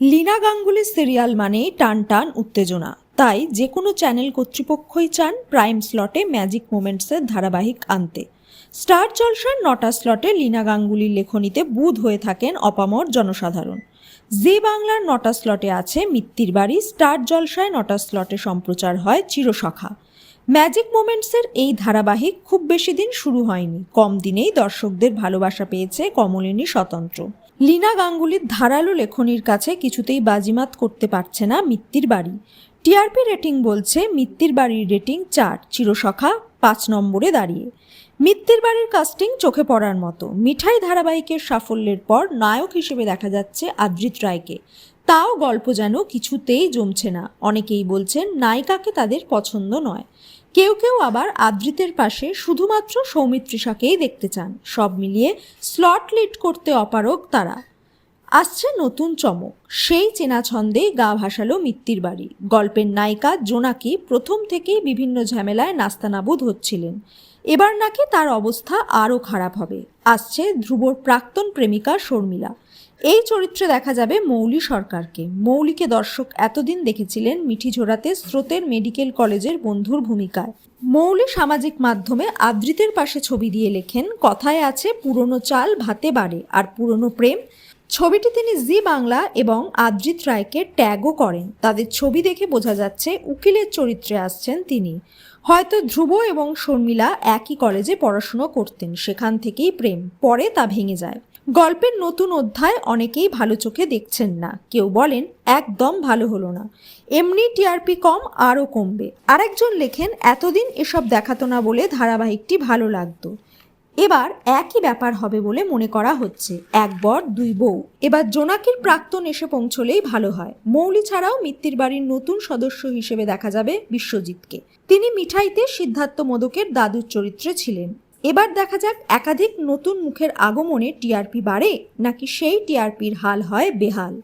Leena Ganguly serial মানেই টান টান উত্তেজনা। তাই যে কোনো চ্যানেল কর্তৃপক্ষই চান প্রাইম স্লটে ম্যাজিক মোমেন্টসের ধারাবাহিক আনতে। স্টার জলসার নটা স্লটে লীনা গাঙ্গুলির লেখনীতে বুধ হয়ে থাকেন অপামর জনসাধারণ। জি বাংলার নটা স্লটে আছে মিত্তির বাড়ি স্টার জলসায় নটা স্লটে সম্প্রচার হয় চিরসখা ম্যাজিক মোমেন্টসের এই ধারাবাহিক খুব বেশি দিন শুরু হয়নি। কম দিনেই দর্শকদের ভালোবাসা পেয়েছে কমলিনী স্বতন্ত্র। লীনা গাঙ্গুলির ধারালো লেখনির কাছে কিছুতেই বাজিমাত করতে পারছে না মিত্তির বাড়ি। টিআরপি রেটিং বলছে, মিত্তির বাড়ির রেটিং চার, চিরসখা, পাঁচ নম্বরে দাঁড়িয়ে। মিত্তির বাড়ির কাস্টিং চোখে পড়ার মতো। মিঠাই ধারাবাহিকের সাফল্যের পর নায়ক হিসেবে দেখা যাচ্ছে আদ্রিত রায়কে। তাও গল্প যেন কিছুতেই জমছে না। অনেকেই বলছেন, নায়িকাকে তাদের পছন্দ নয়। কেউ কেউ আবার আদৃতের পাশে শুধুমাত্র সৌমিত্রিষাকেই দেখতে চান। সব মিলিয়ে স্লট লিড করতে অপারগ তারা। আসছে নতুন চমক। সেই চেনা ছন্দে গা ভাসালো মিত্তির বাড়ি। গল্পের নায়িকা জোনাকি প্রথম থেকেই বিভিন্ন ঝামেলায় নাস্তানাবুদ হচ্ছিলেন। এবার নাকি তার অবস্থা আরও খারাপ হবে। আসছে ধ্রুবর প্রাক্তন প্রেমিকা শর্মিলা। এই চরিত্রে দেখা যাবে মৌলি সরকারকে। মৌলিকে দর্শক এতদিন দেখেছিলেন মিঠিঝোড়াতে স্রোতের মেডিকেল কলেজের বন্ধুর ভূমিকায়। মৌলি সামাজিক মাধ্যমে আদ্রিতের পাশে ছবি দিয়ে লেখেন, কথায় আছে পুরনো চাল ভাতে বাড়ে আর পুরনো প্রেম। ছবিটি তিনি জি বাংলা এবং আদ্রিত রায়কে ট্যাগও করেন। তাদের ছবি দেখে বোঝা যাচ্ছে উকিলের চরিত্রে আসছেন তিনি। হয়তো ধ্রুব এবং শর্মিলা একই কলেজে পড়াশুনো করতেন, সেখান থেকেই প্রেম, পরে তা ভেঙে যায়। গল্পের নতুন অধ্যায় অনেকেই ভালো চোখে দেখছেন না। কেউ বলেন, একদম ভালো হলো না। এমনি টিআরপি কম, আরও কমবে। আরেকজন লেখেন, এতদিন এসব দেখাতো না বলে ধারাবাহিকটি ভালো লাগতো। এবার একই ব্যাপার হবে বলে মনে করা হচ্ছে। এক বর, দুই বউ। এবার জোনাকির প্রাক্তন এসে পৌঁছলেই ভালো হয়। মৌলি ছাড়াও মিত্তির বাড়ির নতুন সদস্য হিসেবে দেখা যাবে বিশ্বজিৎকে। তিনি মিঠাইতে সিদ্ধার্থ মোদকের দাদুর চরিত্রে ছিলেন। এবার দেখা যাক একাধিক নতুন মুখের আগমনে টিআরপি বাড়ে নাকি সেই টিআরপির হাল হয় বেহাল।